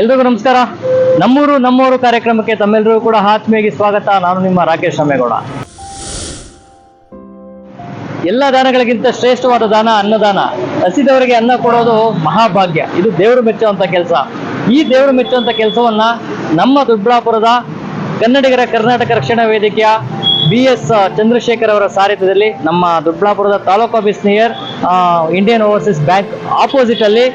ಎಲ್ರಿಗೂ ನಮಸ್ಕಾರ. ನಮ್ಮೂರು ನಮ್ಮೂರು ಕಾರ್ಯಕ್ರಮಕ್ಕೆ ತಮ್ಮೆಲ್ಲರಿಗೂ ಕೂಡ ಆತ್ಮೀಯ ಸ್ವಾಗತ. ನಾನು ನಿಮ್ಮ ರಾಕೇಶ್ ರಾಮೇಗೌಡ ಎಲ್ಲ ದಾನಗಳಿಗಿಂತ ಶ್ರೇಷ್ಠವಾದ ದಾನ ಅನ್ನದಾನ. ಹಸಿದವರಿಗೆ ಅನ್ನ ಕೊಡೋದು ಮಹಾಭಾಗ್ಯ. ಇದು ದೇವರು ಮೆಚ್ಚುವಂತ ಕೆಲಸ. ಈ ದೇವರು ಮೆಚ್ಚುವಂತ ಕೆಲಸವನ್ನ ನಮ್ಮ ದೊಡ್ಡಬಳ್ಳಾಪುರದ ಕನ್ನಡಿಗರ ಕರ್ನಾಟಕ ರಕ್ಷಣಾ ವೇದಿಕೆಯ ಬಿ ಎಸ್ ಚಂದ್ರಶೇಖರ್ ಅವರ ಸಾರಥ್ಯದಲ್ಲಿ ನಮ್ಮ ದೊಡ್ಡಬಳ್ಳಾಪುರದ taluk office near Indian overseas bank opposite ಅಲ್ಲಿ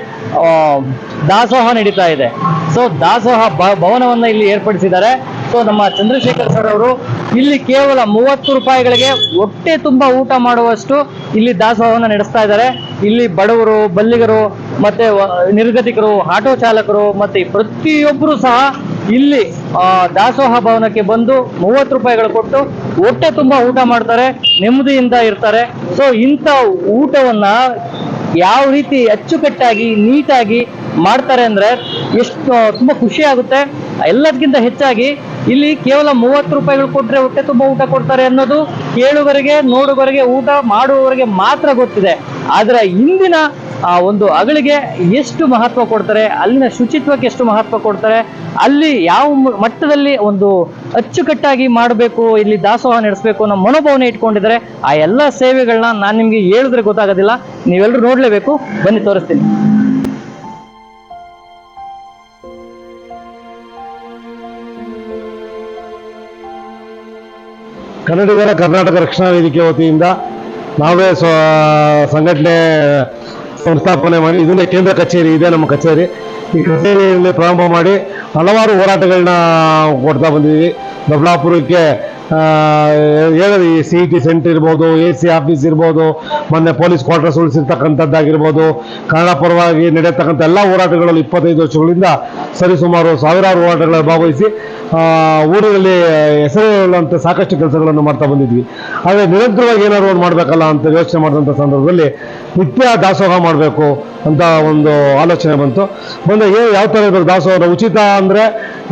ದಾಸೋಹ ನಡೀತಾ ಇದೆ. ಸೊ ದಾಸೋಹ ಭವನವನ್ನ ಇಲ್ಲಿ ಏರ್ಪಡಿಸಿದ್ದಾರೆ. ಸೊ ನಮ್ಮ ಚಂದ್ರಶೇಖರ್ ಸರ್ ಅವರು ಇಲ್ಲಿ ಕೇವಲ ಮೂವತ್ತು ರೂಪಾಯಿಗಳಿಗೆ ಹೊಟ್ಟೆ ತುಂಬ ಊಟ ಮಾಡುವಷ್ಟು ಇಲ್ಲಿ ದಾಸೋಹವನ್ನು ನಡೆಸ್ತಾ ಇದ್ದಾರೆ. ಇಲ್ಲಿ ಬಡವರು, ಬಲ್ಲಿಗರು, ಮತ್ತೆ ನಿರ್ಗತಿಕರು, ಆಟೋ ಚಾಲಕರು, ಮತ್ತೆ ಪ್ರತಿಯೊಬ್ಬರು ಸಹ ಇಲ್ಲಿ ದಾಸೋಹ ಭವನಕ್ಕೆ ಬಂದು ಮೂವತ್ತು ರೂಪಾಯಿಗಳು ಕೊಟ್ಟು ಹೊಟ್ಟೆ ತುಂಬ ಊಟ ಮಾಡ್ತಾರೆ, ನೆಮ್ಮದಿಯಿಂದ ಇರ್ತಾರೆ. ಸೊ ಇಂಥ ಊಟವನ್ನ ಯಾವ ರೀತಿ ಅಚ್ಚುಕಟ್ಟಾಗಿ, ನೀಟಾಗಿ ಮಾಡ್ತಾರೆ ಅಂದ್ರೆ ಎಷ್ಟು ತುಂಬಾ ಖುಷಿ ಆಗುತ್ತೆ. ಎಲ್ಲದಕ್ಕಿಂತ ಹೆಚ್ಚಾಗಿ ಇಲ್ಲಿ ಕೇವಲ ಮೂವತ್ತು ರೂಪಾಯಿಗಳು ಕೊಟ್ರೆ ಹೊಟ್ಟೆ ತುಂಬ ಊಟ ಕೊಡ್ತಾರೆ ಅನ್ನೋದು ಕೇಳುವವರಿಗೆ ನೋಡುವವರಿಗೆ ಊಟ ಮಾಡುವವರಿಗೆ ಮಾತ್ರ ಗೊತ್ತಿದೆ. ಆದ್ರೆ ಇಂದಿನ ಆ ಒಂದು ಅಗಳಿಗೆ ಎಷ್ಟು ಮಹತ್ವ ಕೊಡ್ತಾರೆ, ಅಲ್ಲಿನ ಶುಚಿತ್ವಕ್ಕೆ ಎಷ್ಟು ಮಹತ್ವ ಕೊಡ್ತಾರೆ, ಅಲ್ಲಿ ಯಾವ ಮಟ್ಟದಲ್ಲಿ ಒಂದು ಅಚ್ಚುಕಟ್ಟಾಗಿ ಮಾಡಬೇಕು, ಇಲ್ಲಿ ದಾಸೋಹ ನಡೆಸಬೇಕು ಅನ್ನೋ ಮನೋಭಾವನೆ ಇಟ್ಕೊಂಡಿದ್ದಾರೆ. ಆ ಎಲ್ಲ ಸೇವೆಗಳನ್ನ ನಾನು ನಿಮಗೆ ಹೇಳಿದ್ರೆ ಗೊತ್ತಾಗೋದಿಲ್ಲ. ನೀವೆಲ್ಲರೂ ನೋಡಲೇಬೇಕು. ಬನ್ನಿ, ತೋರಿಸ್ತೀನಿ. ಕನ್ನಡಿಗರ ಕರ್ನಾಟಕ ರಕ್ಷಣಾ ವೇದಿಕೆ ವತಿಯಿಂದ ನಾವೇ ಸ್ವ, ಸಂಘಟನೆ ಸಂಸ್ಥಾಪನೆ ಮಾಡಿ ಇದನ್ನೇ ಕೇಂದ್ರ ಕಚೇರಿ, ಇದೆ ನಮ್ಮ ಕಚೇರಿ. ಈ ಕಚೇರಿಯಲ್ಲಿ ಪ್ರಾರಂಭ ಮಾಡಿ ಹಲವಾರು ಹೋರಾಟಗಳನ್ನ ಕೊಡ್ತಾ ಬಂದಿದ್ದೀವಿ. ದೊಡ್ಡಬಳ್ಳಾಪುರಕ್ಕೆ ಹೇಳಿದ್ರೆ ಸಿ ಇ ಟಿ ಸೆಂಟರ್ ಇರ್ಬೋದು ಎ ಸಿ ಆಫೀಸ್ ಇರ್ಬೋದು, ಮೊನ್ನೆ ಪೊಲೀಸ್ ಕ್ವಾರ್ಟರ್ಸ್ ಉಳಿಸಿರ್ತಕ್ಕಂಥದ್ದಾಗಿರ್ಬೋದು, ಕನ್ನಡ ಪರವಾಗಿ ನಡೆಯತಕ್ಕಂಥ ಎಲ್ಲ ಹೋರಾಟಗಳಲ್ಲಿ ಇಪ್ಪತ್ತೈದು ವರ್ಷಗಳಿಂದ ಸರಿಸುಮಾರು ಸಾವಿರಾರು ಹೋರಾಟಗಳಲ್ಲಿ ಭಾಗವಹಿಸಿ ಊರಿನಲ್ಲಿ ಹೆಸರುಳ್ಳಂತೆ ಸಾಕಷ್ಟು ಕೆಲಸಗಳನ್ನು ಮಾಡ್ತಾ ಬಂದಿದ್ವಿ. ಆದರೆ ನಿರಂತರವಾಗಿ ಏನಾದ್ರು ಒಂದು ಮಾಡಬೇಕಲ್ಲ ಅಂತ ಯೋಚನೆ ಮಾಡಿದಂಥ ಸಂದರ್ಭದಲ್ಲಿ ನಿತ್ಯ ದಾಸೋಹ ಮಾಡಬೇಕು ಅಂತ ಒಂದು ಆಲೋಚನೆ ಬಂತು. ಬಂದ ಏ, ಯಾವ ಥರ ಇರಬೇಕು? ದಾಸೋಹ ಉಚಿತ ಅಂದರೆ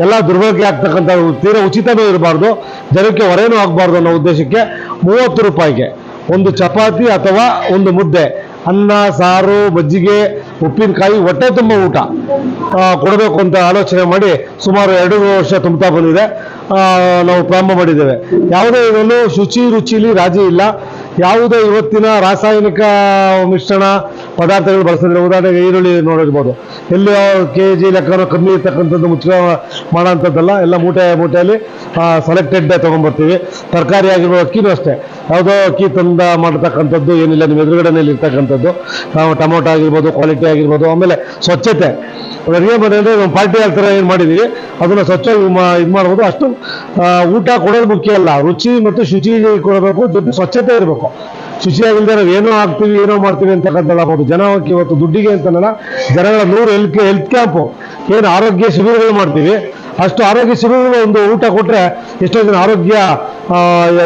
ಎಲ್ಲ ದುರ್ಬಳಕೆ ಆಗ್ತಕ್ಕಂಥ ತೀರಾ ಉಚಿತವೇ ಇರಬಾರ್ದು. ಜನಕ್ಕೆ ಹೊರೆನೂ ಆಗಬಾರ್ದು ಅನ್ನೋ ಉದ್ದೇಶಕ್ಕೆ ಮೂವತ್ತು ರೂಪಾಯಿಗೆ ಒಂದು ಚಪಾತಿ ಅಥವಾ ಒಂದು ಮುದ್ದೆ, ಅನ್ನ, ಸಾರು, ಮಜ್ಜಿಗೆ, ಉಪ್ಪಿನಕಾಯಿ, ಹೊಟ್ಟೆ ತುಂಬ ಊಟ ಕೊಡಬೇಕು ಅಂತ ಆಲೋಚನೆ ಮಾಡಿ ಸುಮಾರು ಎರಡು ವರ್ಷ ತುಂಬುತ್ತಾ ಬಂದಿದೆ. ನಾವು ಪ್ರಾರಂಭ ಮಾಡಿದ್ದೇವೆ. ಯಾವುದೇ ಇದರಲ್ಲೂ ಶುಚಿ ರುಚಿಲಿ ರಾಜಿ ಇಲ್ಲ. ಯಾವುದೇ ಇವತ್ತಿನ ರಾಸಾಯನಿಕ ಮಿಶ್ರಣ ಪದಾರ್ಥಗಳು ಬಳಸಿದ್ರೆ ಉದಾಹರಣೆಗೆ ಈರುಳ್ಳಿ ನೋಡಿರ್ಬೋದು. ಎಲ್ಲಿ ಕೆ ಜಿ ಲೆಕ್ಕನೋ ಕಮ್ಮಿ ಇರ್ತಕ್ಕಂಥದ್ದು ಮುಚ್ಚ ಮಾಡೋಂಥದ್ದಲ್ಲ, ಎಲ್ಲ ಮೂಟೆ ಮೂಟೆಯಲ್ಲಿ ಸೆಲೆಕ್ಟೆಡ್ ತೊಗೊಂಬರ್ತೀವಿ. ತರಕಾರಿ ಆಗಿರ್ಬೋದು, ಅಕ್ಕಿನೂ ಅಷ್ಟೇ. ಯಾವುದೋ ಅಕ್ಕಿ ತಂದ ಮಾಡ್ತಕ್ಕಂಥದ್ದು ಏನಿಲ್ಲ, ನಿಮ್ಮ ಎದುರುಗಡೆಯಲ್ಲಿ ಇರ್ತಕ್ಕಂಥದ್ದು. ನಾವು ಟೊಮೊಟೊ ಆಗಿರ್ಬೋದು, ಕ್ವಾಲಿಟಿ ಆಗಿರ್ಬೋದು, ಆಮೇಲೆ ಸ್ವಚ್ಛತೆ. ಅಡುಗೆ ಮನೆ ಅಂದರೆ ಒಂದು ಪಾರ್ಟಿ ಥರ ಏನು ಮಾಡಿದ್ದೀವಿ ಅದನ್ನು ಸ್ವಚ್ಛ ಇದು ಮಾಡ್ಬೋದು. ಅಷ್ಟು ಊಟ ಕೊಡೋದು ಮುಖ್ಯ ಅಲ್ಲ. ರುಚಿ ಮತ್ತು ಶುಚಿ ಕೊಡಬೇಕು, ಜೊತೆ ಸ್ವಚ್ಛತೆ ಇರಬೇಕು. ಶುಚಿಯಾಗಿಲ್ಲದೆ ನಾವು ಏನೋ ಆಗ್ತೀವಿ, ಏನೋ ಮಾಡ್ತೀವಿ ಅಂತಕ್ಕಂಥದ್ದು ಆಗ್ಬೋದು ಜನ ಇವತ್ತು ದುಡ್ಡಿಗೆ ಅಂತನಲ್ಲ, ಜನಗಳ ನೂರು ಹೆಲ್ತ್ ಹೆಲ್ತ್ ಕ್ಯಾಂಪು ಏನು ಆರೋಗ್ಯ ಶಿಬಿರಗಳು ಮಾಡ್ತೀವಿ. ಅಷ್ಟು ಆರೋಗ್ಯ ಶಿಬಿರಗಳು ಒಂದು ಊಟ ಕೊಟ್ಟರೆ ಎಷ್ಟೋ ಜನ ಆರೋಗ್ಯ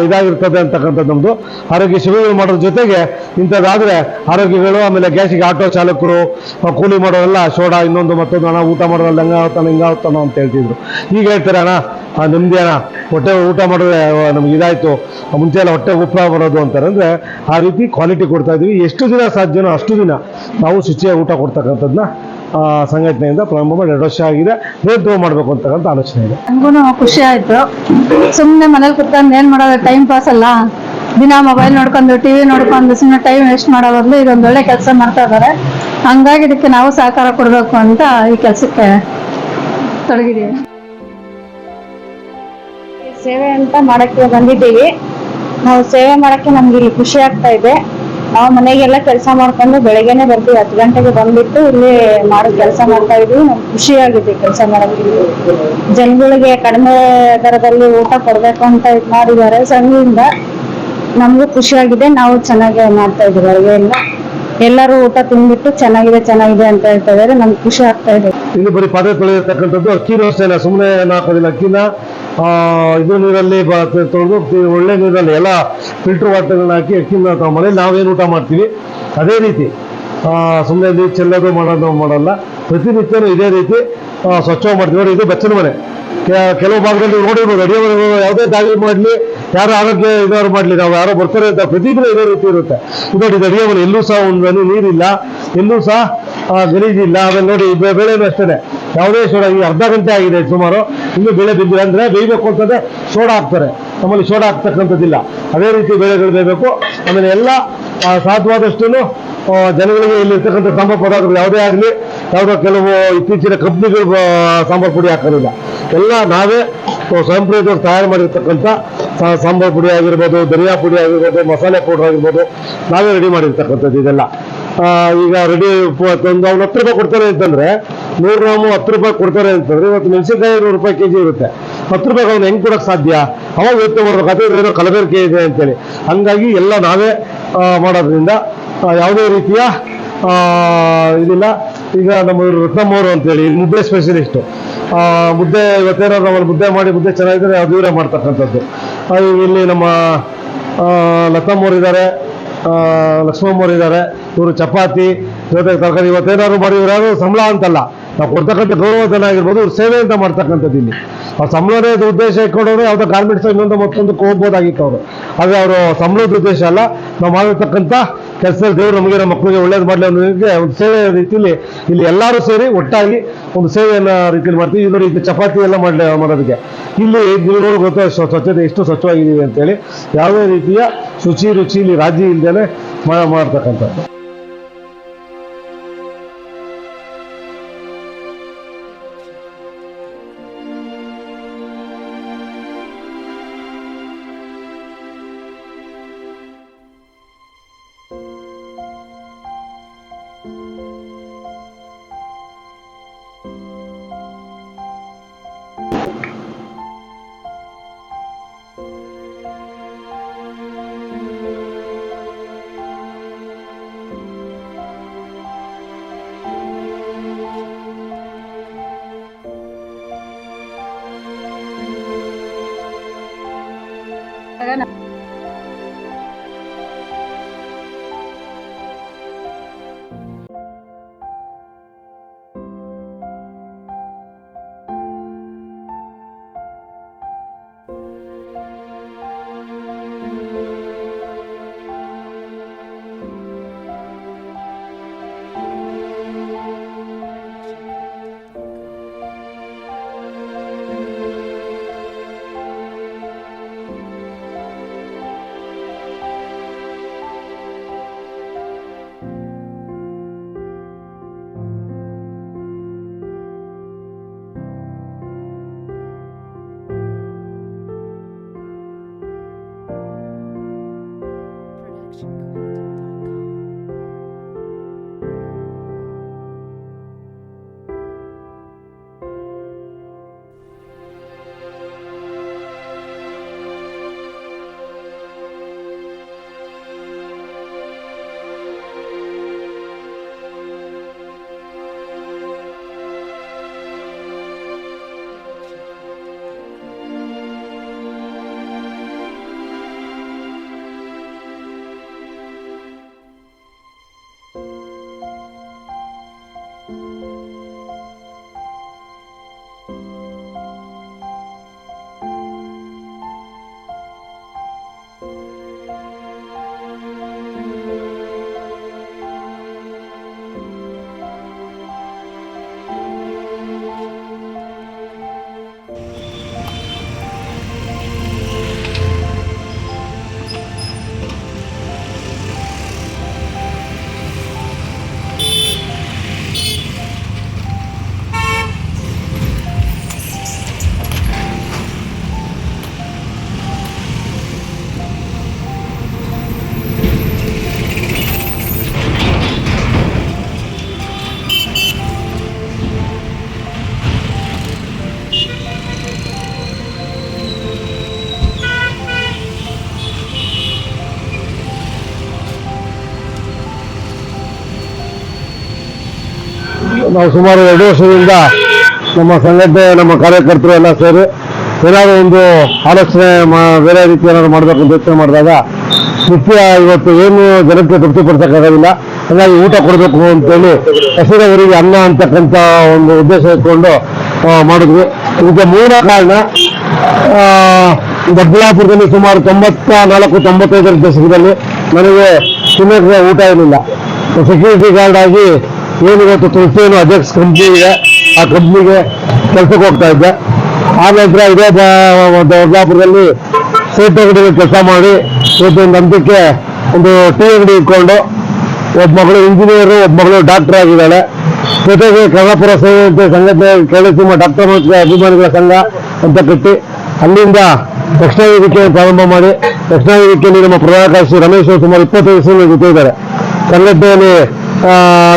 ಇದಾಗಿರ್ತದೆ ಅಂತಕ್ಕಂಥದ್ದು ನಮ್ಮದು ಆರೋಗ್ಯ ಶಿಬಿರಗಳು ಮಾಡೋದ್ರ ಜೊತೆಗೆ ಇಂಥದ್ದಾದರೆ ಆರೋಗ್ಯಗಳು, ಆಮೇಲೆ ಗ್ಯಾಸಿಗೆ ಆಟೋ ಚಾಲಕರು ಕೂಲಿ ಮಾಡೋರೆಲ್ಲ, ಸೋಡಾ ಇನ್ನೊಂದು ಮತ್ತೊಂದು ಹಣ ಊಟ ಮಾಡೋದ್ರಲ್ಲಿ ಹಂಗಾಗುತ್ತಾನೆ, ಹಿಂಗಾಗುತ್ತಾನೋ ಅಂತ ಹೇಳ್ತಿದ್ರು. ಈಗ ಹೇಳ್ತಾರೆ ಅಣ್ಣ? ಆ, ಅಣ್ಣ ಹೊಟ್ಟೆ ಊಟ ಮಾಡಿದ್ರೆ ನಮ್ಗೆ ಇದಾಯಿತು. ಮುಂಚೆ ಎಲ್ಲ ಹೊಟ್ಟೆ ಉಪ್ಪ ಬರೋದು ಅಂತಾರೆ ಅಂದರೆ ಆ ರೀತಿ ಕ್ವಾಲಿಟಿ ಕೊಡ್ತಾ ಇದೀವಿ. ಎಷ್ಟು ದಿನ ಸಾಧ್ಯನೋ ಅಷ್ಟು ದಿನ ನಾವು ಶುಚಿಯಾಗಿ ಊಟ ಕೊಡ್ತಕ್ಕಂಥದ್ದನ್ನ ಆ, ಸಂಘಟನೆಯಿಂದ ಪ್ರಾರಂಭ ಮಾಡಿ ಎರಡು ವರ್ಷ ಆಗಿದೆ. ನೇತೃತ್ವ ಮಾಡಬೇಕು ಅಂತಕ್ಕಂಥ ಆಲೋಚನೆ ಇದೆ. ನನಗೂ ಖುಷಿ ಆಯ್ತು. ಸುಮ್ಮನೆ ಮನೇಲಿ ಕುತ್ಕೊಂಡು ಏನ್ ಮಾಡೋದು ಟೈಮ್ ಪಾಸ್ ಅಲ್ಲ. ದಿನ ಮೊಬೈಲ್ ನೋಡ್ಕೊಂಡು ಟಿವಿ ನೋಡ್ಕೊಂಡು ಸುಮ್ಮನೆ ಟೈಮ್ ವೇಸ್ಟ್ ಮಾಡೋ ಬದಲು ಇದೊಂದು ಒಳ್ಳೆ ಕೆಲಸ ಮಾಡ್ತಾ ಇದ್ದಾರೆ ಹಂಗಾಗಿ ಇದಕ್ಕೆ ನಾವು ಸಹಕಾರ ಕೊಡ್ಬೇಕು ಅಂತ ಈ ಕೆಲಸಕ್ಕೆ ತೊಡಗಿದೀವಿ. ಸೇವೆ ಅಂತ ಮಾಡಕ್ಕೆ ಬಂದಿದ್ದೀವಿ. ನಾವು ಸೇವೆ ಮಾಡಕ್ಕೆ ನಮ್ಗೆ ಇಲ್ಲಿ ಖುಷಿ ಆಗ್ತಾ ಇದೆ. ನಾವು ಮನೆಗೆಲ್ಲ ಕೆಲಸ ಮಾಡ್ಕೊಂಡು ಬೆಳಗ್ಗೆನೆ ಬರ್ತೀವಿ, ಹತ್ತು ಗಂಟೆಗೆ ಬಂದ್ಬಿಟ್ಟು ಇಲ್ಲಿ ಮಾಡೋ ಕೆಲಸ ಮಾಡ್ತಾ ಇದೀವಿ ನಮ್ಗೆ ಖುಷಿ ಆಗಿದೆ ಕೆಲಸ ಮಾಡೋಕ್ಕೆ. ಜನಗಳಿಗೆ ಕಡಿಮೆ ದರದಲ್ಲಿ ಊಟ ಕೊಡ್ಬೇಕು ಅಂತ ಇದು ಮಾಡಿದ್ದಾರೆ ಸಂಘದಿಂದ. ಖುಷಿ ಆಗಿದೆ ನಾವು ಚೆನ್ನಾಗಿ ಮಾಡ್ತಾ ಇದೀವಿ ಅಡುಗೆ ಎಲ್ಲ ಎಲ್ಲರೂ ಊಟ ತಿಂದ್ಬಿಟ್ಟು ಚೆನ್ನಾಗಿದೆ ಚೆನ್ನಾಗಿದೆ ಅಂತ ಹೇಳ್ತಾ ಇದಾರೆ ನಮ್ಗೆ ಖುಷಿ ಆಗ್ತಾ ಇದೆ. ಇಲ್ಲಿ ಬರೀ ಪಾತ್ರೆ ಅಕ್ಕಿ ಅಕ್ಕಿನೂ ಅಷ್ಟೇ ಸುಮ್ಮನೆ ಏನು ಹಾಕೋದಿಲ್ಲ ಅಕ್ಕಿನ ಇದು ನೀರಲ್ಲಿ ತೊಳೆದು ಒಳ್ಳೆ ನೀರಲ್ಲಿ ಎಲ್ಲ ಫಿಲ್ಟರ್ ವಾಟರ್ಗಳನ್ನ ಹಾಕಿ ಅಕ್ಕಿನ ನಾವು ಮನೇಲಿ ನಾವೇನು ಊಟ ಮಾಡ್ತೀವಿ. ಅದೇ ರೀತಿ. ಸುಮ್ಮನೆ ನೀರು ಚೆಲ್ಲೋದು ಮಾಡೋದು ಮಾಡಲ್ಲ. ಪ್ರತಿನಿತ್ಯನೂ ಇದೇ ರೀತಿ ಸ್ವಚ್ಛವಾಗಿ ಮಾಡ್ತೀವಿ. ನೋಡಿ, ಇದು ಬೆಚ್ಚನ ಮನೆ. ಕೆಲವು ಭಾಗದಲ್ಲಿ ನೋಡಿರ್ಬೋದು ಅಡಿಗೆ ಯಾವುದೇ ದಾಳಿ ಮಾಡಲಿ, ಯಾರು ಆರೋಗ್ಯ ಇದಾರು ಮಾಡಲಿ, ನಾವು ಯಾರೋ ಬರ್ತಾರೆ ಅಂತ ಪ್ರತಿದಿನ ಇದೇ ರೀತಿ ಇರುತ್ತೆ. ನೋಡಿ, ಇದು ಅಡಿಗೆ ಎಲ್ಲೂ ಸಹ ಒಂದು ನೀರಿಲ್ಲ, ಎಲ್ಲೂ ಸಹ ಗಲೀಜಿಲ್ಲ. ಆಮೇಲೆ ನೋಡಿ ಬೆಳೆನೂ ಅಷ್ಟೇ ಯಾವುದೇ ಸೋಡಾ ಅರ್ಧ ಗಂಟೆ ಆಗಿದೆ ಸುಮಾರು. ಇನ್ನು ಬೆಳೆ ಬಿದ್ದಿಲ್ಲ. ಅಂದರೆ ಬೇಯಬೇಕು ಅಂತಂದರೆ ಸೋಡಾ ಹಾಕ್ತಾರೆ. ನಮ್ಮಲ್ಲಿ ಸೋಡಾ ಹಾಕ್ತಕ್ಕಂಥದ್ದಿಲ್ಲ. ಅದೇ ರೀತಿ ಬೆಳೆಗಳು ಬೇಯಬೇಕು. ಆಮೇಲೆ ಎಲ್ಲ ಸಾಧ್ಯವಾದಷ್ಟು ಜನಗಳಿಗೆ ಇಲ್ಲಿರ್ತಕ್ಕಂಥ ಸಾಂಬಾರ್ ಪದಾರ್ಥಗಳು ಯಾವುದೇ ಆಗಲಿ, ಯಾವುದೋ ಕೆಲವು ಇತ್ತೀಚಿನ ಕಂಪ್ನಿಗಳು ಸಾಂಬಾರ್ ಪುಡಿ ಹಾಕೋದಿಲ್ಲ. ಎಲ್ಲ ನಾವೇ ಸ್ವಯಂ ತಯಾರು ಮಾಡಿರ್ತಕ್ಕಂಥ ಸಾಂಬಾರು ಸಾಂಬಾರ್ ಪುಡಿ ಆಗಿರ್ಬೋದು, ಧನಿಯಾ ಪುಡಿ ಆಗಿರ್ಬೋದು, ಮಸಾಲೆ ಪೌಡರ್ ಆಗಿರ್ಬೋದು, ನಾವೇ ರೆಡಿ ಮಾಡಿರ್ತಕ್ಕಂಥದ್ದು ಇದೆಲ್ಲ. ಈಗ ರೆಡಿ ಒಂದು ಅವ್ನು ಹತ್ತು ರೂಪಾಯಿ ಕೊಡ್ತಾರೆ ಅಂತಂದ್ರೆ ನೂರು ಗ್ರಾಮು ಹತ್ತು ರೂಪಾಯಿ ಕೊಡ್ತಾರೆ ಅಂತಂದ್ರೆ ಇವತ್ತು ಮೆಣಸಿನಕಾಯಿ ನೂರು ರೂಪಾಯಿ ಕೆಜಿ ಇರುತ್ತೆ. ಹತ್ತು ರೂಪಾಯಿ ಅವ್ನು ಹೆಂಗೆ ಕೊಡೋಕೆ ಸಾಧ್ಯ? ಅವಾಗ ಯೋಚನೆ ಅದೇ ಏನೋ ಕಲಬೆರಕೆ ಇದೆ ಅಂತೇಳಿ. ಹಂಗಾಗಿ ಎಲ್ಲ ನಾವೇ ಮಾಡೋದ್ರಿಂದ ಯಾವುದೇ ರೀತಿಯ ಇದಿಲ್ಲ. ಈಗ ನಮ್ಮ ರತ್ನಮ್ಮವರು ಅಂತೇಳಿ ಮುದ್ದೆ ಸ್ಪೆಷಲಿಸ್ಟು ಮುದ್ದೆ ಇವತ್ತೇನಾದ್ರು ನಮ್ಮಲ್ಲಿ ಮುದ್ದೆ ಮಾಡಿ ಮುದ್ದೆ ಚೆನ್ನಾಗಿದ್ರೆ ಅದು ಇವರೇ ಮಾಡ್ತಕ್ಕಂಥದ್ದು. ಇಲ್ಲಿ ನಮ್ಮ ಲತಮ್ಮವ್ರು ಇದ್ದಾರೆ ಲಕ್ಷ್ಮಮ್ಮವ್ರು ಇದ್ದಾರೆ ಇವರು ಚಪಾತಿ, ಜೊತೆಗೆ ತರಕಾರಿ. ಇವತ್ತೇನಾದ್ರು ಮಾಡಿ ಇವರಾದ್ರು ಸಂಬಳ ಅಂತಲ್ಲ. ನಾವು ಕೊಡ್ತಕ್ಕಂಥ ಗೌರವಧನ ಆಗಿರ್ಬೋದು ಇವ್ರು ಸೇವೆ ಅಂತ ಮಾಡ್ತಕ್ಕಂಥದ್ದು ಇಲ್ಲಿ. ಆ ಸಂಬಳದ ಇದು ಉದ್ದೇಶ ಇಟ್ಕೊಂಡವ್ರು ಯಾವುದೋ ಗಾರ್ಮೆಂಟ್ಸ್ ಇನ್ನೊಂದು ಮತ್ತೊಂದು ಹೋಗ್ಬೋದಾಗಿತ್ತು ಅವರು ಆದರೆ ಅವರು ಸಂಬಳದ ಉದ್ದೇಶ ಅಲ್ಲ, ನಾವು ಮಾಡಿರ್ತಕ್ಕಂಥ ಕೆಲಸದಲ್ಲಿ ದೇವರು ನಮಗೆ, ನಮ್ಮ ಮಕ್ಕಳಿಗೆ ಒಳ್ಳೇದು ಮಾಡಲಿ ಅನ್ನೋದಕ್ಕೆ ಒಂದು ಸೇವೆ ರೀತಿಯಲ್ಲಿ ಇಲ್ಲಿ ಎಲ್ಲರೂ ಸೇರಿ ಒಟ್ಟಾಗಿ ಒಂದು ಸೇವೆಯನ್ನ ರೀತಿಯಲ್ಲಿ ಮಾಡ್ತೀವಿ. ಇದು ರೀತಿ ಚಪಾತಿ ಎಲ್ಲ ಮಾಡಲಿ ಮಾಡೋದಕ್ಕೆ. ಇಲ್ಲಿ ನೀವು ಗೊತ್ತ ಗೊತ್ತು ಸ್ವ- ಸ್ವಚ್ಛತೆ ಎಷ್ಟು ಸ್ವಚ್ಛವಾಗಿದ್ದೀವಿ ಅಂತೇಳಿ ಯಾವುದೇ ರೀತಿಯ ಶುಚಿ ರುಚಿ ಇಲ್ಲಿ ರಾಜಿ ಇಲ್ಲದೇ ಮಾಡ್ತಕ್ಕಂಥದ್ದು. ನಾವು ಸುಮಾರು ಎರಡು ವರ್ಷದಿಂದ ನಮ್ಮ ಸಂಘಟನೆ, ನಮ್ಮ ಕಾರ್ಯಕರ್ತರು ಎಲ್ಲ ಸೇರಿ ಏನಾದರೂ ಒಂದು ಆಲೋಚನೆ ಬೇರೆ ರೀತಿ ಏನಾದ್ರು ಮಾಡಬೇಕು ಅಂತ ಯೋಚನೆ ಮಾಡಿದಾಗ ಮುಖ್ಯ ಇವತ್ತು ಏನು ಜನಕ್ಕೆ ತೃಪ್ತಿಪಡಿಸೋಕ್ಕಾಗೋದಿಲ್ಲ ಹಾಗಾಗಿ ಊಟ ಕೊಡಬೇಕು ಅಂತೇಳಿ ಹಸಿರವರಿಗೆ ಅನ್ನ ಅಂತಕ್ಕಂಥ ಒಂದು ಉದ್ದೇಶ ಇಟ್ಕೊಂಡು ಮಾಡಿದ್ವಿ. ಇದಕ್ಕೆ ಮೂಲ ಕಾರಣ ದೊಡ್ಡಬಳ್ಳಾಪುರದಲ್ಲಿ ಸುಮಾರು ತೊಂಬತ್ತ ನಾಲ್ಕು, ತೊಂಬತ್ತೈದರ ದಶಕದಲ್ಲಿ ನನಗೆ ಸಿಮೆಂಟ್ ಊಟ ಇರಲಿಲ್ಲ. ಸೆಕ್ಯೂರಿಟಿ ಗಾರ್ಡ್ ಆಗಿ ಏನು ಇವತ್ತು ಏನು ಅಜೆಕ್ಸ್ ಕಂಪ್ನಿ ಇದೆ ಆ ಕಂಪ್ನಿಗೆ ಕೆಲಸಕ್ಕೆ ಹೋಗ್ತಾ ಇದ್ದೆ. ಆ ನಂತರ ಇದೇ ದೊಡ್ಡಾಪುರದಲ್ಲಿ ಸೇತು ಅಂಗಡಿಯಲ್ಲಿ ಕೆಲಸ ಮಾಡಿ ಇವತ್ತು ಒಂದು ಹಂತಕ್ಕೆ ಒಂದು ಟೀ ಅಂಗಡಿ ಇಟ್ಕೊಂಡು ಒಬ್ಬ ಮಗಳು ಇಂಜಿನಿಯರು ಒಬ್ಬ ಮಗಳು ಡಾಕ್ಟರ್ ಆಗಿದ್ದಾಳೆ. ಜೊತೆಗೆ ಕನ್ನಪುರ ಸೇವೆ ಸಂಘಟನೆ ಕೇಳಿಸಿಮ ಡಾಕ್ಟರ್ ಅಭಿಮಾನಿಗಳ ಸಂಘ ಅಂತ ಕಟ್ಟಿ ಅಲ್ಲಿಂದ ದಕ್ಷಿಣ ವೇದಿಕೆಯನ್ನು ಪ್ರಾರಂಭ ಮಾಡಿ ದಕ್ಷಿಣ ವೇದಿಕೆಯಲ್ಲಿ ನಮ್ಮ ಪ್ರಧಾನ ಕಾರ್ಯದರ್ಶಿ ರಮೇಶ್ ಸುಮಾರು ಇಪ್ಪತ್ತೈದು ಜೊತೆ ಇದ್ದಾರೆ. ಸಂಘಟನೆಯಲ್ಲಿ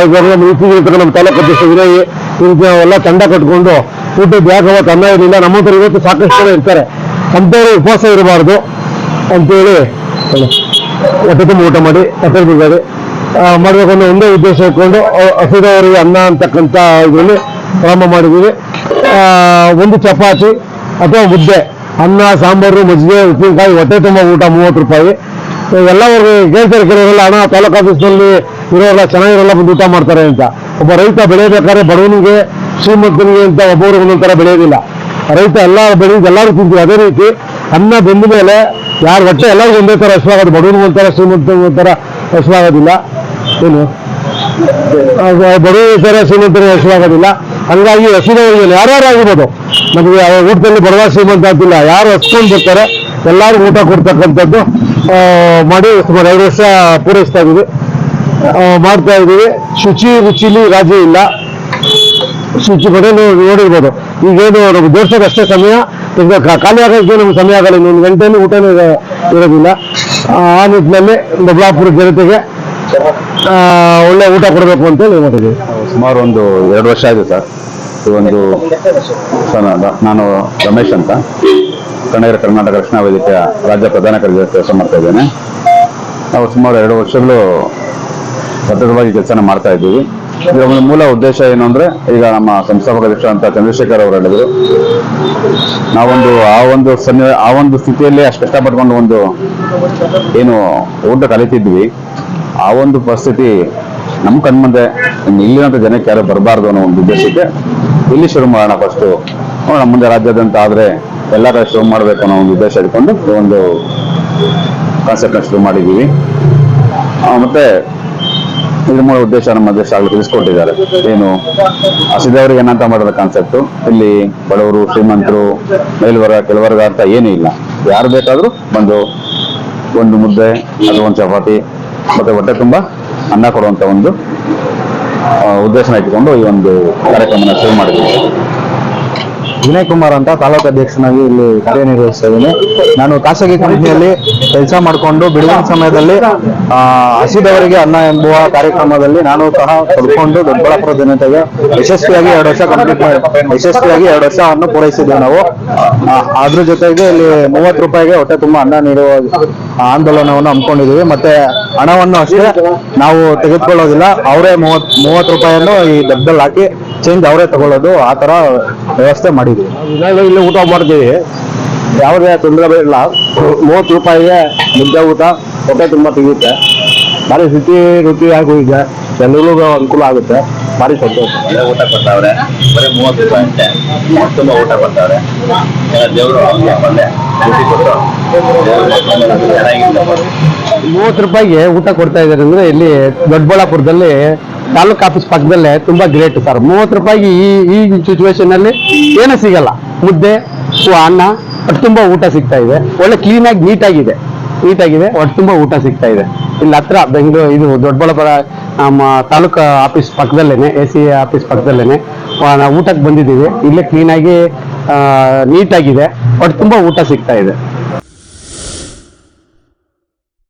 ಇವಾಗ ನಮ್ಮ ನಮ್ಮ ತಾಲೂಕು ಅಧ್ಯಕ್ಷ ವಿನಯ್. ಎಲ್ಲ ತಂಡ ಕಟ್ಕೊಂಡು ಫುಡ್ ಯಾಕೆ ಅವತ್ತು ಅನ್ನ ಇರಲಿಲ್ಲ ನಮ್ಮ ಹತ್ರ ಇವತ್ತು ಸಾಕಷ್ಟು ಜನ ಇರ್ತಾರೆ. ಅಂಥವ್ರು ಉಪವಾಸ ಇರಬಾರ್ದು ಅಂತೇಳಿ ಹೊಟ್ಟೆ ತುಂಬ ಊಟ ಮಾಡಿ ಕಸರು ಬಿಡ್ಬೇಡಿ ಮಾಡಬೇಕು ಒಂದೇ ಉದ್ದೇಶ ಇಟ್ಕೊಂಡು ಹಸಿದವರಿಗೆ ಅನ್ನ ಅಂತಕ್ಕಂಥ ಇದರಲ್ಲಿ ಪ್ರಾರಂಭ ಮಾಡಿದ್ದೀವಿ. ಒಂದು ಚಪಾತಿ ಅಥವಾ ಮುದ್ದೆ, ಅನ್ನ, ಸಾಂಬಾರು, ಮಜ್ಜಿಗೆ, ಉಪ್ಪಿನಕಾಯಿ, ಹೊಟ್ಟೆ ತುಂಬ ಊಟ, ಮೂವತ್ತು ರೂಪಾಯಿ. ಎಲ್ಲವರೆಗೂ ಕೇಳ್ತಾರೆ ಕೆಲವರೆಲ್ಲ ಹಣ ತಾಲೂಕು ಆಫೀಸ್ನಲ್ಲಿ ಇರೋರೆಲ್ಲ ಚೆನ್ನಾಗಿರೋಲ್ಲ ಬಂದು ಊಟ ಮಾಡ್ತಾರೆ ಅಂತ. ಒಬ್ಬ ರೈತ ಬೆಳೆಯಬೇಕಾದ್ರೆ ಬಡವನಿಗೆ, ಶ್ರೀಮಂತನಿಗೆ ಅಂತ ಒಬ್ಬರು ಒಂದೊಂದು ಬೆಳೆಯೋದಿಲ್ಲ. ರೈತ ಎಲ್ಲ ಬೆಳೆದು ಎಲ್ಲರೂ ತಿಂತೀವಿ. ಅದೇ ರೀತಿ ಅನ್ನ ಬೆಂದ ಮೇಲೆ ಯಾರು ಹೊಟ್ಟೆ ಎಲ್ಲರಿಗೂ ಒಂದೇ ಥರ ಹಸುವಾಗೋದು ಬಡವನಿಗೆ ಒಂಥರ ಶ್ರೀಮಂತ ಒಂಥರ ಹಸುವಾಗೋದಿಲ್ಲ ಏನು? ಬಡವರು ಥರ ಶ್ರೀಮಂತರಿಗೆ ಹಸುವಾಗೋದಿಲ್ಲ ಹಂಗಾಗಿ ಯಾರು ಯಾರ್ಯಾರು ಆಗಿರ್ಬೋದು. ನಮಗೆ ಊಟದಲ್ಲಿ ಬಡವ ಶ್ರೀಮಂತ ಆಗಿಲ್ಲ ಯಾರು ಹಸ್ಕೊಂಡು ಬರ್ತಾರೆ ಎಲ್ಲರೂ ಊಟ ಕೊಡ್ತಕ್ಕಂಥದ್ದು ಮಾಡಿ ಸುಮಾರು ಎರಡು ವರ್ಷ ಪೂರೈಸ್ತಾ ಇದ್ದೀವಿ. ಮಾಡ್ತಾ ಇದ್ದೀವಿ. ಶುಚಿ ರುಚಿಲಿ ರಾಜಿ ಇಲ್ಲ. ಶುಚಿ ಕಡೆ ನೋಡಿರ್ಬೋದು. ಈಗೇನು ನಮ್ಗೆ ಜೋಡ್ಸೋಕೆ ಅಷ್ಟೇ ಸಮಯ. ಈಗ ಖಾಲಿ ಆಗೋದಕ್ಕೆ ನಮ್ಗೆ ಸಮಯ ಆಗಲ್ಲ. ಇನ್ನೊಂದು ಗಂಟೆಯಲ್ಲಿ ಊಟನೂ ಇರೋದಿಲ್ಲ. ಆ ನಿಟ್ಟಿನಲ್ಲಿ ದೊಡ್ಡಬಳ್ಳಾಪುರ ಜನತೆಗೆ ಒಳ್ಳೆ ಊಟ ಕೊಡಬೇಕು ಅಂತೇಳಿ ಮಾಡಿದ್ದೀವಿ. ಸುಮಾರು ಒಂದು ಎರಡು ವರ್ಷ ಆಗಿದೆ ಸರ್. ಒಂದು ನಾನು ರಮೇಶ್ ಅಂತ. ಕನ್ನಡ ಕರ್ನಾಟಕ ರಕ್ಷಣಾ ವೇದಿಕೆಯ ರಾಜ್ಯ ಪ್ರಧಾನ ಕಾರ್ಯದರ್ಶಿ ಕೆಲಸ ಮಾಡ್ತಾ ಇದ್ದೇನೆ. ನಾವು ಸುಮಾರು ಎರಡು ವರ್ಷಗಳು ಸತತವಾಗಿ ಕೆಲಸನ ಮಾಡ್ತಾ ಇದ್ದೀವಿ. ಇದರ ಒಂದು ಮೂಲ ಉದ್ದೇಶ ಏನು ಅಂದ್ರೆ ಈಗ ನಮ್ಮ ಸಂಸ್ಥಾಪಕ ಅಧ್ಯಕ್ಷ ಅಂತ ಚಂದ್ರಶೇಖರ್ ಅವರು ಹೇಳಿದ್ರು ನಾವೊಂದು ಆ ಒಂದು ಸನ್ನಿ ಆ ಒಂದು ಸ್ಥಿತಿಯಲ್ಲಿ ಅಷ್ಟು ಕಷ್ಟಪಟ್ಕೊಂಡು ಒಂದು ಏನು ಊಟ ಕಲಿತಿದ್ವಿ. ಆ ಒಂದು ಪರಿಸ್ಥಿತಿ ನಮ್ಮ ಕಣ್ಮಂದೆ ಇಲ್ಲಿನಂತ ಜನಕ್ಕೆ ಯಾರು ಬರಬಾರ್ದು ಅನ್ನೋ ಒಂದು ಉದ್ದೇಶಕ್ಕೆ ಇಲ್ಲಿ ಶುರು ಮಾಡೋಣ ಫಸ್ಟು ನಮ್ಮ ಮುಂದೆ ರಾಜ್ಯಾದ್ಯಂತ ಆದ್ರೆ ಎಲ್ಲ ಕಡೆ ಶುರು ಮಾಡಬೇಕು ಅನ್ನೋ ಒಂದು ಉದ್ದೇಶ ಇಟ್ಕೊಂಡು ಒಂದು ಕಾನ್ಸೆಪ್ಟ್ನ ಶುರು ಮಾಡಿದ್ದೀವಿ. ಆ, ಮತ್ತೆ ಇದ್ರ ಮೂಲ ಉದ್ದೇಶ ನಮ್ಮ ಅಧ್ಯಕ್ಷ ಆಗಲಿ ತಿಳಿಸ್ಕೊಟ್ಟಿದ್ದಾರೆ. ಏನು ಹಸಿದವರಿಗೆ ಏನಂತ ಮಾಡೋದ ಕಾನ್ಸೆಪ್ಟು ಇಲ್ಲಿ ಬಡವರು, ಶ್ರೀಮಂತರು, ಮೇಲ್ವರ್ಗ, ಕೆಳವರ್ಗ ಅಂತ ಏನೂ ಇಲ್ಲ. ಯಾರು ಬೇಕಾದ್ರೂ ಬಂದು ಒಂದು ಮುದ್ದೆ, ಅದು ಒಂದು ಚಪಾತಿ, ಮತ್ತೆ ಹೊಟ್ಟೆ ತುಂಬ ಅನ್ನ ಕೊಡುವಂತ ಒಂದು ಉದ್ದೇಶ ಉದ್ದೇಶನ ಇಟ್ಟುಕೊಂಡು ಈ ಒಂದು ಕಾರ್ಯಕ್ರಮನ ಶುರು ಮಾಡಿದ್ದೀವಿ ವಿನಯ್ ಕುಮಾರ್ ಅಂತ ತಾಲೂಕು ಅಧ್ಯಕ್ಷನಾಗಿ ಇಲ್ಲಿ ಕಾರ್ಯನಿರ್ವಹಿಸ್ತಾ ಇದ್ದೀನಿ. ನಾನು ಖಾಸಗಿ ಕಂಪನಿಯಲ್ಲಿ ಕೆಲಸ ಮಾಡಿಕೊಂಡು ಬಿಡುವಿನ ಸಮಯದಲ್ಲಿ ಹಸಿದವರಿಗೆ ಅನ್ನ ಎಂಬುವ ಕಾರ್ಯಕ್ರಮದಲ್ಲಿ ನಾನು ಸಹ ಪಡ್ಕೊಂಡು ದೊಡ್ಡಬಳ್ಳಾಪುರ ಜನತೆಗೆ ಯಶಸ್ವಿಯಾಗಿ ಎರಡು ವರ್ಷ ಕಂಪ್ಲೀಟ್ ಮಾಡಿ, ಯಶಸ್ವಿಯಾಗಿ ಎರಡು ವರ್ಷ ಅನ್ನು ಪೂರೈಸಿದ್ದೇವೆ ನಾವು. ಅದ್ರ ಜೊತೆಗೆ ಇಲ್ಲಿ ಮೂವತ್ತು ರೂಪಾಯಿಗೆ ಹೊಟ್ಟೆ ತುಂಬಾ ಅನ್ನ ನೀಡುವ ಆಂದೋಲನವನ್ನು ಹಮ್ಮಿಕೊಂಡಿದ್ದೀವಿ. ಮತ್ತೆ ಹಣವನ್ನು ಅಷ್ಟೇ ನಾವು ತೆಗೆದುಕೊಳ್ಳೋದಿಲ್ಲ. ಅವರೇ ಮೂವತ್ ಮೂವತ್ತು ರೂಪಾಯಿಯನ್ನು ಈ ಡಬ್ಬದಲ್ಲಿ ಹಾಕಿ ಚೇಂಜ್ ಅವರೇ ತಗೊಳ್ಳೋದು ಆ ತರ ವ್ಯವಸ್ಥೆ ಮಾಡಿದ್ವಿ. ಇಲ್ಲಿ ಊಟ ಮಾಡ್ತೀವಿ. ಯಾವುದೇ ತೊಂದರೆ ಇಲ್ಲ. ಮೂವತ್ತು ರೂಪಾಯಿಗೆ ಮುದ್ದೆ ಊಟ ಹೊಟ್ಟೆ ತುಂಬ ತೆಗೆಯುತ್ತೆ ಭಾರಿ ರುಚಿ ರುಚಿಯಾಗಿ ಇದೆ ಎಲ್ಲರಿಗೂ ಅನುಕೂಲ ಆಗುತ್ತೆ. ಭಾರಿ ಸಂತೋಷ. ಊಟ ಕೊಡ್ತಾವ್ರೆ ಬರೀ ಮೂವತ್ತು ರೂಪಾಯಿ ಅಂತೆ ತುಂಬ ಊಟ ಕೊಡ್ತಾವ್ರೆ ದೇವರು ಪಲ್ಯ ರುಚಿ ಕೊಟ್ಟು ಚೆನ್ನಾಗಿಲ್ಲ ಮೂವತ್ತು ರೂಪಾಯಿಗೆ ಊಟ ಕೊಡ್ತಾ ಇದ್ದಾರೆ ಅಂದ್ರೆ ಇಲ್ಲಿ ದೊಡ್ಡಬಳ್ಳಾಪುರದಲ್ಲಿ ತಾಲೂಕ್ ಆಫೀಸ್ ಪಕ್ಕದಲ್ಲೇ ತುಂಬಾ ಗ್ರೇಟ್ ಸರ್ ಮೂವತ್ತು ರೂಪಾಯಿಗೆ ಈ ಈ ಸಿಚುವೇಶನಲ್ಲಿ ಏನೂ ಸಿಗಲ್ಲ. ಮುದ್ದೆ ಅನ್ನ ಒಟ್ಟು ತುಂಬಾ ಊಟ ಸಿಗ್ತಾ ಇದೆ. ಒಳ್ಳೆ ಕ್ಲೀನಾಗಿ ನೀಟಾಗಿದೆ ನೀಟಾಗಿದೆ ಒಟ್ಟು ತುಂಬಾ ಊಟ ಸಿಗ್ತಾ ಇದೆ. ಇಲ್ಲಿ ಹತ್ರ ಬೆಂಗಳೂರು ಇದು ದೊಡ್ಡಬಳ್ಳಾಪುರ ನಮ್ಮ ತಾಲೂಕು ಆಫೀಸ್ ಪಕ್ಕದಲ್ಲೇನೆ ಎ ಸಿ ಆಫೀಸ್ ಪಕ್ಕದಲ್ಲೇನೆ ಆ, ನಾವು ಊಟಕ್ಕೆ ಬಂದಿದ್ದೀವಿ. ಇಲ್ಲೇ ಕ್ಲೀನಾಗಿ ನೀಟಾಗಿದೆ ಒಟ್ಟು ತುಂಬಾ ಊಟ ಸಿಗ್ತಾ ಇದೆ.